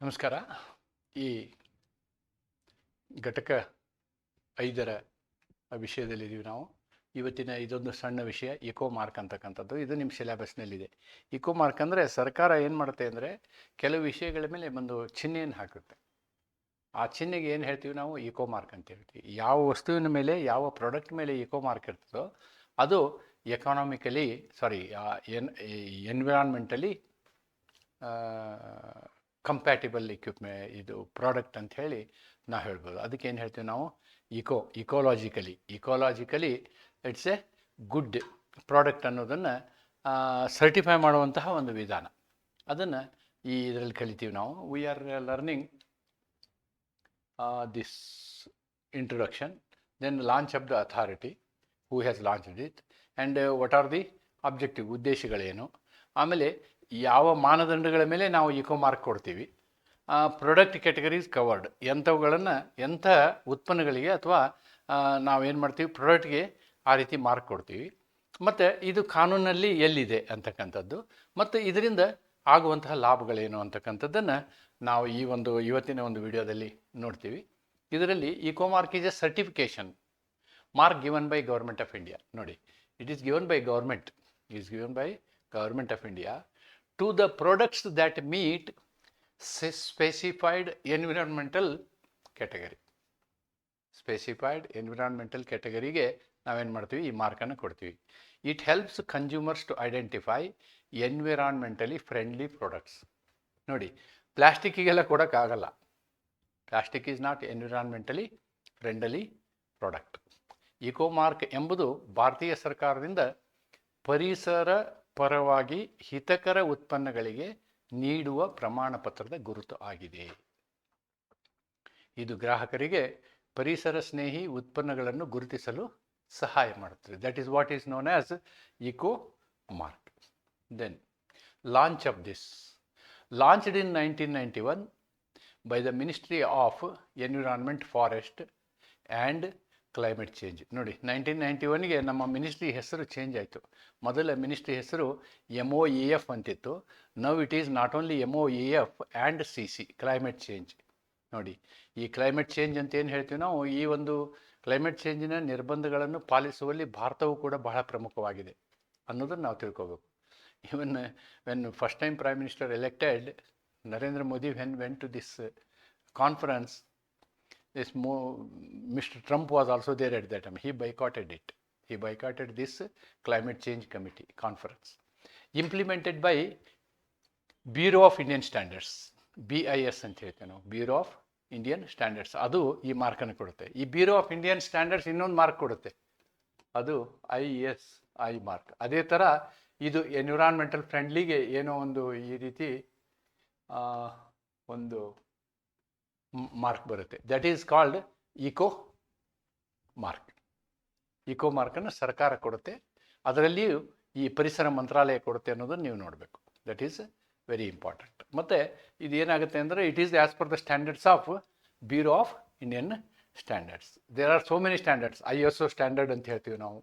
ನಮಸ್ಕಾರ. ಈ ಘಟಕ ಐದರ ವಿಷಯದಲ್ಲಿದ್ದೀವಿ ನಾವು. ಇವತ್ತಿನ ಇದೊಂದು ಸಣ್ಣ ವಿಷಯ ಇಕೋ ಮಾರ್ಕ್ ಅಂತಕ್ಕಂಥದ್ದು. ಇದು ನಿಮ್ಮ ಸಿಲೆಬಸ್ನಲ್ಲಿದೆ ಇಕೋ ಮಾರ್ಕ್ ಅಂದರೆ ಸರ್ಕಾರ ಏನು ಮಾಡುತ್ತೆ ಅಂದರೆ ಕೆಲವು ವಿಷಯಗಳ ಮೇಲೆ ಒಂದು ಚಿಹ್ನೆಯನ್ನು ಹಾಕುತ್ತೆ. ಆ ಚಿಹ್ನೆಗೆ ಏನು ಹೇಳ್ತೀವಿ ನಾವು? ಇಕೋ ಮಾರ್ಕ್ ಅಂತ ಹೇಳ್ತೀವಿ. ಯಾವ ವಸ್ತುವಿನ ಮೇಲೆ, ಯಾವ ಪ್ರಾಡಕ್ಟ್ ಮೇಲೆ ಇಕೋ ಮಾರ್ಕ್ ಇರ್ತದೋ, ಅದು ಎಕಾನಾಮಿಕಲಿ ಸಾರಿ ಎನ್ ಎನ್ವಿರಾನ್ಮೆಂಟಲಿ ಕಂಪ್ಯಾಟಿಬಲ್ ಇಕ್ವಿಪ್ಮೆ ಇದು ಪ್ರಾಡಕ್ಟ್ ಅಂತ ಹೇಳಿ ನಾವು ಹೇಳ್ಬೋದು. ಏನು ಹೇಳ್ತೀವಿ ನಾವು? Eco ecologically ecologically it's a good product ಅನ್ನೋದನ್ನು ಸರ್ಟಿಫೈ ಮಾಡುವಂತಹ ಒಂದು ವಿಧಾನ. ಅದನ್ನು ಈ ಇದರಲ್ಲಿ ಕಲಿತೀವಿ ನಾವು. We are learning this introduction then launch of the authority who has launch it and what are the objective ಉದ್ದೇಶಗಳೇನು? ಆಮೇಲೆ ಯಾವ ಮಾನದಂಡಗಳ ಮೇಲೆ ನಾವು ಇಕೋ ಮಾರ್ಕ್ ಕೊಡ್ತೀವಿ ಪ್ರೊಡಕ್ಟ್ ಕ್ಯಾಟಗರೀಸ್ ಕವರ್ಡ್ ಎಂಥವುಗಳನ್ನು, ಎಂಥ ಉತ್ಪನ್ನಗಳಿಗೆ ಅಥವಾ ನಾವೇನು ಮಾಡ್ತೀವಿ ಪ್ರಾಡಕ್ಟ್ಗೆ ಆ ರೀತಿ ಮಾರ್ಕ್ ಕೊಡ್ತೀವಿ. ಮತ್ತು ಇದು ಕಾನೂನಲ್ಲಿ ಎಲ್ಲಿದೆ ಅಂತಕ್ಕಂಥದ್ದು, ಮತ್ತು ಇದರಿಂದ ಆಗುವಂತಹ ಲಾಭಗಳೇನು ಅಂತಕ್ಕಂಥದ್ದನ್ನು ನಾವು ಈ ಒಂದು, ಇವತ್ತಿನ ಒಂದು ವಿಡಿಯೋದಲ್ಲಿ ನೋಡ್ತೀವಿ. ಇದರಲ್ಲಿ eco mark is a certification mark given by government of India ನೋಡಿ it is given by government is given by government of India to the products that meet specified environmental category specified environmental ಕ್ಯಾಟಗರಿಗೆ ನಾವೇನು ಮಾಡ್ತೀವಿ? ಈ ಮಾರ್ಕನ್ನು ಕೊಡ್ತೀವಿ. It helps consumers to identify environmentally friendly products ನೋಡಿ, ಪ್ಲಾಸ್ಟಿಕ್ಕಿಗೆಲ್ಲ ಕೊಡೋಕ್ಕಾಗಲ್ಲ plastic is not environmentally friendly product eco mark ಎಂಬುದು ಭಾರತೀಯ ಸರ್ಕಾರದಿಂದ ಪರಿಸರ ಪರವಾಗಿ ಹಿತಕರ ಉತ್ಪನ್ನಗಳಿಗೆ ನೀಡುವ ಪ್ರಮಾಣ ಪತ್ರದ ಗುರುತು ಆಗಿದೆ. ಇದು ಗ್ರಾಹಕರಿಗೆ ಪರಿಸರ ಸ್ನೇಹಿ ಉತ್ಪನ್ನಗಳನ್ನು ಗುರುತಿಸಲು ಸಹಾಯ ಮಾಡುತ್ತದೆ. That is what is known as eco mark then launch of this launched in nineteen ninety one by the ministry of environment forest and climate change ನೋಡಿ ನೈನ್ಟೀನ್ ನೈಂಟಿ ಒನ್ಗೆ ನಮ್ಮ ಮಿನಿಸ್ಟ್ರಿ ಹೆಸರು ಚೇಂಜ್ ಆಯಿತು. ಮೊದಲ ಮಿನಿಸ್ಟ್ರಿ ಹೆಸರು M O E F ಅಂತಿತ್ತು. Now it is not only M O E F and C C climate change ನೋಡಿ, ಈ ಕ್ಲೈಮೇಟ್ ಚೇಂಜ್ ಅಂತ ಏನು ಹೇಳ್ತೀವಿ ನಾವು? ಈ ಒಂದು ಕ್ಲೈಮೇಟ್ ಚೇಂಜಿನ ನಿರ್ಬಂಧಗಳನ್ನು ಪಾಲಿಸುವಲ್ಲಿ ಭಾರತವು ಕೂಡ ಬಹಳ ಪ್ರಮುಖವಾಗಿದೆ ಅನ್ನೋದನ್ನು ನಾವು ತಿಳ್ಕೋಬೇಕು. Even when first time prime minister elected Narendra Modi when when to this conference this mo- Mr. Trump was also there at that time. He boycotted it. He boycotted this climate change committee conference, implemented by Bureau of Indian Standards, BIS ಅಂತ ಹೇಳ್ತೇವೆ ನಾವು bureau of Indian standards ಅದು ಈ ಮಾರ್ಕನ್ನು ಕೊಡುತ್ತೆ ಈ bureau of Indian standards ಇನ್ನೊಂದು mark ಕೊಡುತ್ತೆ ಅದು ಐ ಎಸ್ ಐ ಮಾರ್ಕ್ ಅದೇ ಥರ ಇದು ಎನ್ವಿರಾನ್ಮೆಂಟಲ್ ಫ್ರೆಂಡ್ಲಿಗೆ ಏನೋ ಒಂದು ಈ ರೀತಿ ಒಂದು ಮಾರ್ಕ್ ಬರುತ್ತೆ. That is called eco mark eco ಮಾರ್ಕನ್ನು ಸರ್ಕಾರ ಕೊಡುತ್ತೆ. ಅದರಲ್ಲಿಯೂ ಈ ಪರಿಸರ ಮಂತ್ರಾಲಯ ಕೊಡುತ್ತೆ ಅನ್ನೋದನ್ನು ನೀವು ನೋಡಬೇಕು. ದಟ್ ಈಸ್ ವೆರಿ ಇಂಪಾರ್ಟೆಂಟ್ ಮತ್ತು ಇದು ಏನಾಗುತ್ತೆ ಅಂದರೆ it is as per the standards of bureau of Indian standards there are so many standards I S O standard ಅಂತ ಹೇಳ್ತೀವಿ ನಾವು.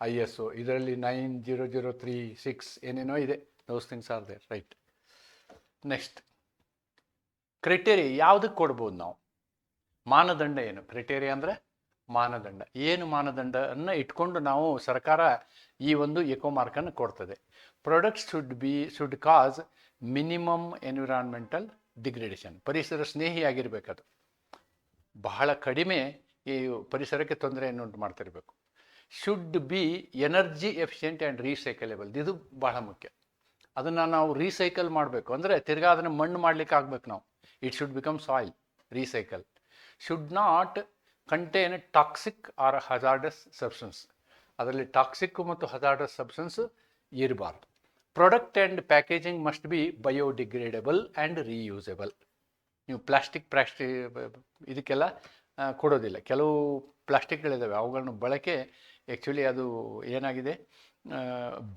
ಐ ಎಸ್ ಒ ಇದರಲ್ಲಿ nine zero zero three six ಏನೇನೋ ಇದೆ. Those things are there right next criteria ಯಾವುದಕ್ಕೆ ಕೊಡ್ಬೋದು ನಾವು? ಮಾನದಂಡ ಏನು? ಕ್ರೈಟೇರಿಯಾ ಅಂದರೆ ಮಾನದಂಡ. ಏನು ಮಾನದಂಡವನ್ನು ಇಟ್ಕೊಂಡು ನಾವು ಸರ್ಕಾರ ಈ ಒಂದು ಎಕೋ ಮಾರ್ಕನ್ನು ಕೊಡ್ತದೆ. Products should be should cause minimum environmental degradation ಪರಿಸರ ಸ್ನೇಹಿಯಾಗಿರಬೇಕದು. ಬಹಳ ಕಡಿಮೆ ಈ ಪರಿಸರಕ್ಕೆ ತೊಂದರೆಯನ್ನು ಉಂಟು ಮಾಡ್ತಿರಬೇಕು. Should be energy efficient and recyclable ಇದು ಬಹಳ ಮುಖ್ಯ. ಅದನ್ನು ನಾವು ರೀಸೈಕಲ್ ಮಾಡಬೇಕು. ಅಂದರೆ ತಿರ್ಗಾ ಅದನ್ನು ಮಣ್ಣು ಮಾಡಲಿಕ್ಕೆ ಆಗಬೇಕು ನಾವು. It should become soil recycle should not contain toxic or hazardous substance. ಅದರಲ್ಲಿ ಟಾಕ್ಸಿಕ್ ಮತ್ತು ಹಜಾರ್ಡಸ್ ಸಬ್ಸ್ಟೆನ್ಸ್ ಇರಬಾರ್ದು. Product and packaging must be biodegradable and reusable ನೀವು ಪ್ಲಾಸ್ಟಿಕ್ ಪ್ಲಾಸ್ಟಿ, ಇದಕ್ಕೆಲ್ಲ ಕೊಡೋದಿಲ್ಲ. ಕೆಲವು ಪ್ಲಾಸ್ಟಿಕ್ಗಳಿದ್ದಾವೆ ಅವುಗಳನ್ನು ಬಳಕೆ ಆ್ಯಕ್ಚುಲಿ ಅದು ಏನಾಗಿದೆ?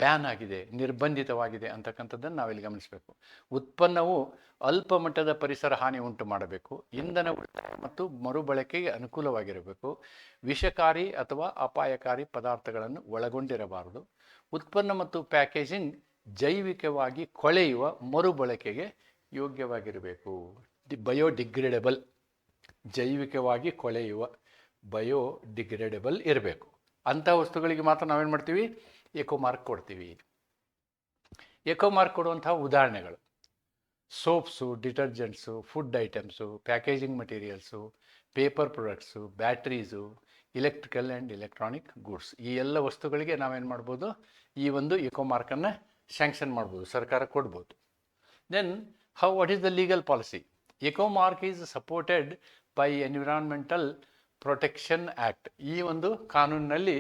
ಬ್ಯಾನ್ ಆಗಿದೆ, ನಿರ್ಬಂಧಿತವಾಗಿದೆ ಅಂತಕ್ಕಂಥದ್ದನ್ನು ನಾವಿಲ್ಲಿ ಗಮನಿಸಬೇಕು. ಉತ್ಪನ್ನವು ಅಲ್ಪ ಮಟ್ಟದ ಪರಿಸರ ಹಾನಿ ಉಂಟು ಮಾಡಬೇಕು, ಇಂಧನ ಮತ್ತು ಮರುಬಳಕೆಗೆ ಅನುಕೂಲವಾಗಿರಬೇಕು, ವಿಷಕಾರಿ ಅಥವಾ ಅಪಾಯಕಾರಿ ಪದಾರ್ಥಗಳನ್ನು ಒಳಗೊಂಡಿರಬಾರದು. ಉತ್ಪನ್ನ ಮತ್ತು ಪ್ಯಾಕೇಜಿಂಗ್ ಜೈವಿಕವಾಗಿ ಕೊಳೆಯುವ ಮರುಬಳಕೆಗೆ ಯೋಗ್ಯವಾಗಿರಬೇಕು. ಡಿ ಬಯೋಡಿಗ್ರೇಡಬಲ್, ಜೈವಿಕವಾಗಿ ಕೊಳೆಯುವ ಬಯೋಡಿಗ್ರೇಡಬಲ್ ಇರಬೇಕು. ಅಂಥ ವಸ್ತುಗಳಿಗೆ ಮಾತ್ರ ನಾವೇನು ಮಾಡ್ತೀವಿ? ಎಕೋ ಮಾರ್ಕ್ ಕೊಡ್ತೀವಿ. ಎಕೋ ಮಾರ್ಕ್ ಕೊಡುವಂತಹ ಉದಾಹರಣೆಗಳು. Soaps, detergents, food items, packaging materials, paper products, batteries electrical and electronic goods. ಈ ಎಲ್ಲ ವಸ್ತುಗಳಿಗೆ ನಾವೇನು ಮಾಡ್ಬೋದು? ಈ ಒಂದು ಎಕೋ ಮಾರ್ಕನ್ನು ಸ್ಯಾಂಕ್ಷನ್ ಮಾಡ್ಬೋದು, ಸರ್ಕಾರ ಕೊಡ್ಬೋದು. Then how what is the legal policy eco mark is supported by environmental protection act ಈ ಒಂದು ಕಾನೂನಿನಲ್ಲಿ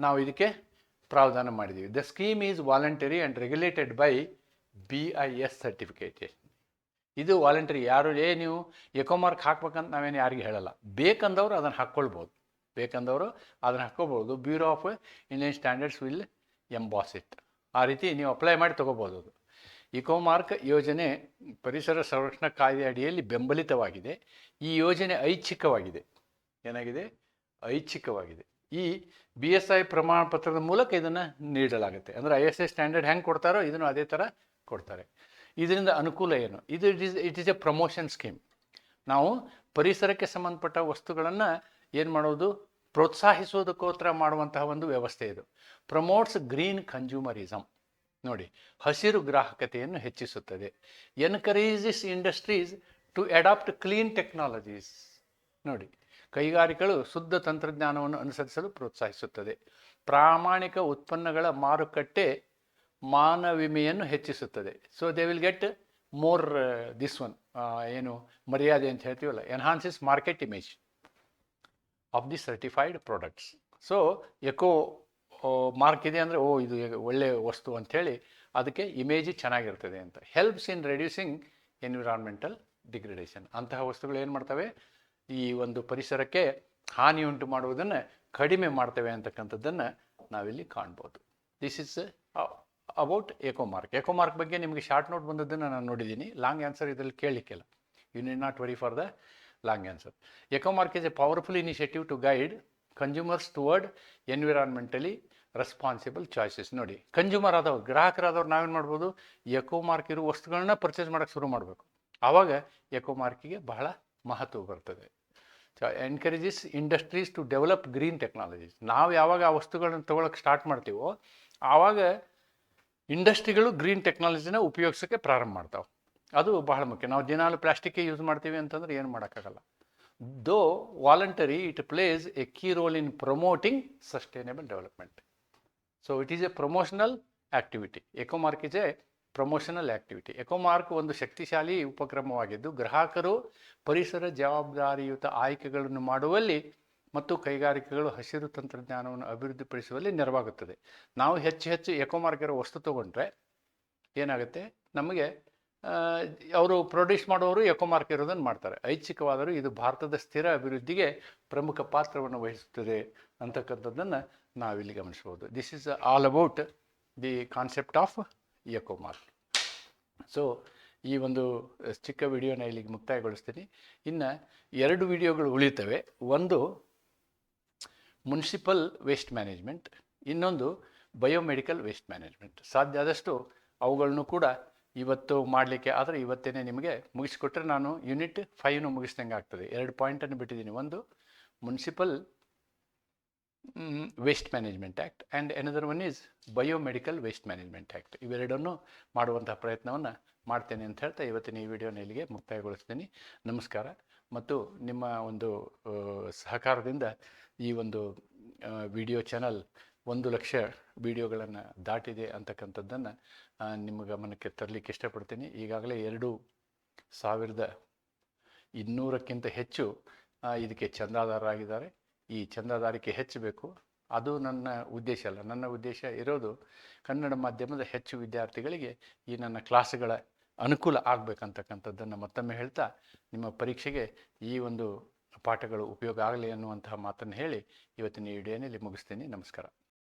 ನಾವು ಇದಕ್ಕೆ ಪ್ರಾವಧಾನ ಮಾಡಿದ್ದೀವಿ the scheme is voluntary and regulated by B I S certification ಇದು ವಾಲಂಟರಿ ಯಾರು? ಏ, ನೀವು ಎಕೋ ಮಾರ್ಕ್ ಹಾಕ್ಬೇಕಂತ ನಾವೇನು ಯಾರಿಗೂ ಹೇಳಲ್ಲ. ಬೇಕಂದವರು ಅದನ್ನು ಹಾಕ್ಕೊಳ್ಬೋದು. ಬೇಕಂದವರು ಅದನ್ನು ಹಾಕ್ಕೋಬೋದು bureau of Indian standards will emboss it ಆ ರೀತಿ ನೀವು ಅಪ್ಲೈ ಮಾಡಿ ತೊಗೋಬೋದು ಅದು. ಇಕೋಮಾರ್ಕ್ ಯೋಜನೆ ಪರಿಸರ ಸಂರಕ್ಷಣಾ ಕಾಯ್ದೆ ಅಡಿಯಲ್ಲಿ ಬೆಂಬಲಿತವಾಗಿದೆ. ಈ ಯೋಜನೆ ಐಚ್ಛಿಕವಾಗಿದೆ. ಏನಾಗಿದೆ? ಐಚ್ಛಿಕವಾಗಿದೆ. ಈ ಬಿ ಎಸ್ ಐ ಪ್ರಮಾಣ ಪತ್ರದ ಮೂಲಕ ಇದನ್ನು ನೀಡಲಾಗುತ್ತೆ. ಅಂದರೆ ಐ ಎಸ್ ಐ ಸ್ಟ್ಯಾಂಡರ್ಡ್ ಹೆಂಗೆ ಕೊಡ್ತಾರೋ ಇದನ್ನು ಅದೇ ಥರ ಕೊಡ್ತಾರೆ. ಇದರಿಂದ ಅನುಕೂಲ ಏನು? ಇದು it is it is a promotion scheme ನಾವು ಪರಿಸರಕ್ಕೆ ಸಂಬಂಧಪಟ್ಟ ವಸ್ತುಗಳನ್ನು ಏನು ಮಾಡೋದು? ಪ್ರೋತ್ಸಾಹಿಸೋದಕ್ಕೋತ್ರ ಮಾಡುವಂತಹ ಒಂದು ವ್ಯವಸ್ಥೆ ಇದು. ಪ್ರಮೋಟ್ಸ್ ಗ್ರೀನ್ ಕನ್ಸ್ಯೂಮರಿಸಮ್ ನೋಡಿ, ಹಸಿರು ಗ್ರಾಹಕತೆಯನ್ನು ಹೆಚ್ಚಿಸುತ್ತದೆ. Encourages industries to adopt clean technologies ನೋಡಿ ಕೈಗಾರಿಕೆಗಳು ಶುದ್ಧ ತಂತ್ರಜ್ಞಾನವನ್ನು ಅನುಸರಿಸಲು ಪ್ರೋತ್ಸಾಹಿಸುತ್ತದೆ. ಪ್ರಾಮಾಣಿಕ ಉತ್ಪನ್ನಗಳ ಮಾರುಕಟ್ಟೆ ಮಾನ ವಿಮೆಯನ್ನು ಹೆಚ್ಚಿಸುತ್ತದೆ so they will get more this one ಏನು ಮರ್ಯಾದೆ ಅಂತ ಹೇಳ್ತೀವಲ್ಲ enhances market image of the certified products so eco mark ಇದೆ ಅಂದರೆ, ಓ, ಇದು ಒಳ್ಳೆಯ ವಸ್ತು ಅಂಥೇಳಿ ಅದಕ್ಕೆ ಇಮೇಜ್ ಚೆನ್ನಾಗಿರ್ತದೆ ಅಂತ. Helps in reducing environmental degradation ಅಂತಹ ವಸ್ತುಗಳು ಏನು ಮಾಡ್ತವೆ? ಈ ಒಂದು ಪರಿಸರಕ್ಕೆ ಹಾನಿ ಉಂಟು ಮಾಡುವುದನ್ನು ಕಡಿಮೆ ಮಾಡ್ತೇವೆ ಅಂತಕ್ಕಂಥದ್ದನ್ನು ನಾವಿಲ್ಲಿ ಕಾಣ್ಬೋದು. This is about eco mark eco mark eco mark ಬಗ್ಗೆ ನಿಮಗೆ ಶಾರ್ಟ್ ನೋಟ್ ಬಂದದ್ದನ್ನು ನಾನು ನೋಡಿದ್ದೀನಿ. ಲಾಂಗ್ ಆನ್ಸರ್ ಇದರಲ್ಲಿ ಕೇಳಲಿಕ್ಕಿಲ್ಲ you need not worry for the long answer eco mark is a powerful initiative to guide consumers toward environmentally responsible choices ನೋಡಿ consumer ಆದವ್ರು, ಗ್ರಾಹಕರಾದವ್ರು ನಾವೇನು ಮಾಡ್ಬೋದು? ಎಕೋ ಮಾರ್ಕ್ ಇರೋ ವಸ್ತುಗಳನ್ನ ಪರ್ಚೇಸ್ ಮಾಡೋಕ್ಕೆ ಶುರು ಮಾಡಬೇಕು. ಆವಾಗ ಎಕೋ ಮಾರ್ಕಿಗೆ ಬಹಳ ಮಹತ್ವ ಬರ್ತದೆ. Encourages industries to develop green technologies ನಾವು ಯಾವಾಗ ಆ ವಸ್ತುಗಳನ್ನ ತೊಗೊಳಕ್ಕೆ ಸ್ಟಾರ್ಟ್ ಮಾಡ್ತೀವೋ, ಆವಾಗ ಇಂಡಸ್ಟ್ರಿಗಳು ಗ್ರೀನ್ ಟೆಕ್ನಾಲಜಿನ ಉಪಯೋಗಿಸೋಕ್ಕೆ ಪ್ರಾರಂಭ ಮಾಡ್ತಾವೆ. ಅದು ಬಹಳ ಮುಖ್ಯ. ನಾವು ದಿನಾಲು ಪ್ಲಾಸ್ಟಿಕ್ಕೇ ಯೂಸ್ ಮಾಡ್ತೀವಿ ಅಂತಂದ್ರೆ ಏನು ಮಾಡೋಕ್ಕಾಗಲ್ಲ. Though voluntary it plays a key role in promoting sustainable development so it is a promotional activity eco mark is a promotional activity eco mark ಒಂದು ಶಕ್ತಿಶಾಲಿ ಉಪಕ್ರಮವಾಗಿದ್ದು, ಗ್ರಾಹಕರು ಪರಿಸರ ಜವಾಬ್ದಾರಿಯುತ ಆಯ್ಕೆಗಳನ್ನು ಮಾಡುವಲ್ಲಿ ಮತ್ತು ಕೈಗಾರಿಕೆಗಳು ಹಸಿರು ತಂತ್ರಜ್ಞಾನವನ್ನು ಅಭಿವೃದ್ಧಿಪಡಿಸುವಲ್ಲಿ ನೆರವಾಗುತ್ತದೆ. ನಾವು ಹೆಚ್ಚು ಹೆಚ್ಚು ಎಕೋಮಾರ್ಕ್ ಇರೋ ವಸ್ತು ತಗೊಂಡ್ರೆ ಏನಾಗುತ್ತೆ? ನಮಗೆ ಅವರು ಪ್ರೊಡ್ಯೂಸ್ ಮಾಡೋರು ಎಕೋಮಾರ್ಕ್ ಇರೋದನ್ನು ಮಾಡ್ತಾರೆ. ಐಚ್ಛಿಕವಾದರೂ ಇದು ಭಾರತದ ಸ್ಥಿರ ಅಭಿವೃದ್ಧಿಗೆ ಪ್ರಮುಖ ಪಾತ್ರವನ್ನು ವಹಿಸುತ್ತದೆ ಅಂತಕ್ಕಂಥದ್ದನ್ನು ನಾವಿಲ್ಲಿ ಗಮನಿಸ್ಬೋದು this is all about the concept of eco mark so ಈ ಒಂದು ಚಿಕ್ಕ ವಿಡಿಯೋನ ಇಲ್ಲಿಗೆ ಮುಕ್ತಾಯಗೊಳಿಸ್ತೀನಿ. ಇನ್ನು ಎರಡು ವಿಡಿಯೋಗಳು ಉಳಿತವೆ ಒಂದು ಮುನ್ಸಿಪಲ್ ವೇಸ್ಟ್ ಮ್ಯಾನೇಜ್ಮೆಂಟ್, ಇನ್ನೊಂದು ಬಯೋಮೆಡಿಕಲ್ ವೇಸ್ಟ್ ಮ್ಯಾನೇಜ್ಮೆಂಟ್. ಸಾಧ್ಯ ಆದಷ್ಟು ಅವುಗಳನ್ನು ಕೂಡ ಇವತ್ತು ಮಾಡಲಿಕ್ಕೆ, ಆದರೆ ಇವತ್ತೇನೆ ನಿಮಗೆ ಮುಗಿಸ್ಕೊಟ್ರೆ ನಾನು ಯೂನಿಟ್ ಫೈವ್ನು ಮುಗಿಸ್ದಂಗೆ ಆಗ್ತದೆ ಎರಡು ಪಾಯಿಂಟನ್ನು ಬಿಟ್ಟಿದ್ದೀನಿ. ಒಂದು municipal waste management act and another one is biomedical waste management act ಇವೆರಡನ್ನು ಮಾಡುವಂಥ ಪ್ರಯತ್ನವನ್ನು ಮಾಡ್ತೇನೆ ಅಂತ ಹೇಳ್ತಾ ಇವತ್ತಿನ ಈ ವಿಡಿಯೋನ ಇಲ್ಲಿಗೆ ಮುಕ್ತಾಯಗೊಳಿಸ್ತೀನಿ. ನಮಸ್ಕಾರ. ಮತ್ತು ನಿಮ್ಮ ಒಂದು ಸಹಕಾರದಿಂದ ಈ ಒಂದು ವಿಡಿಯೋ ಚಾನಲ್ ಒಂದು ಲಕ್ಷ ವಿಡಿಯೋಗಳನ್ನು ದಾಟಿದೆ ಅಂತಕ್ಕಂಥದ್ದನ್ನು ನಿಮ್ಮ ಗಮನಕ್ಕೆ ತರಲಿಕ್ಕೆ ಇಷ್ಟಪಡ್ತೀನಿ. ಈಗಾಗಲೇ ಎರಡು ಸಾವಿರದ ಇನ್ನೂರಕ್ಕಿಂತ ಹೆಚ್ಚು ಇದಕ್ಕೆ ಚಂದಾದಾರರಾಗಿದ್ದಾರೆ. ಈ ಚಂದಾದಾರಿಕೆ ಹೆಚ್ಚಬೇಕು. ಅದು ನನ್ನ ಉದ್ದೇಶ ಅಲ್ಲ. ನನ್ನ ಉದ್ದೇಶ ಇರೋದು ಕನ್ನಡ ಮಾಧ್ಯಮದ ಹೆಚ್ಚು ವಿದ್ಯಾರ್ಥಿಗಳಿಗೆ ಈ ನನ್ನ ಕ್ಲಾಸ್ಗಳ ಅನುಕೂಲ ಆಗಬೇಕಂತಕ್ಕಂಥದ್ದನ್ನು ಮತ್ತೊಮ್ಮೆ ಹೇಳ್ತಾ ನಿಮ್ಮ ಪರೀಕ್ಷೆಗೆ ಈ ಒಂದು ಪಾಠಗಳು ಉಪಯೋಗ ಆಗಲಿ ಅನ್ನುವಂತಹ ಮಾತನ್ನು ಹೇಳಿ ಇವತ್ತಿನ ಈ ವಿಡಿಯೋನಲ್ಲಿ ಮುಗಿಸ್ತೀನಿ. ನಮಸ್ಕಾರ.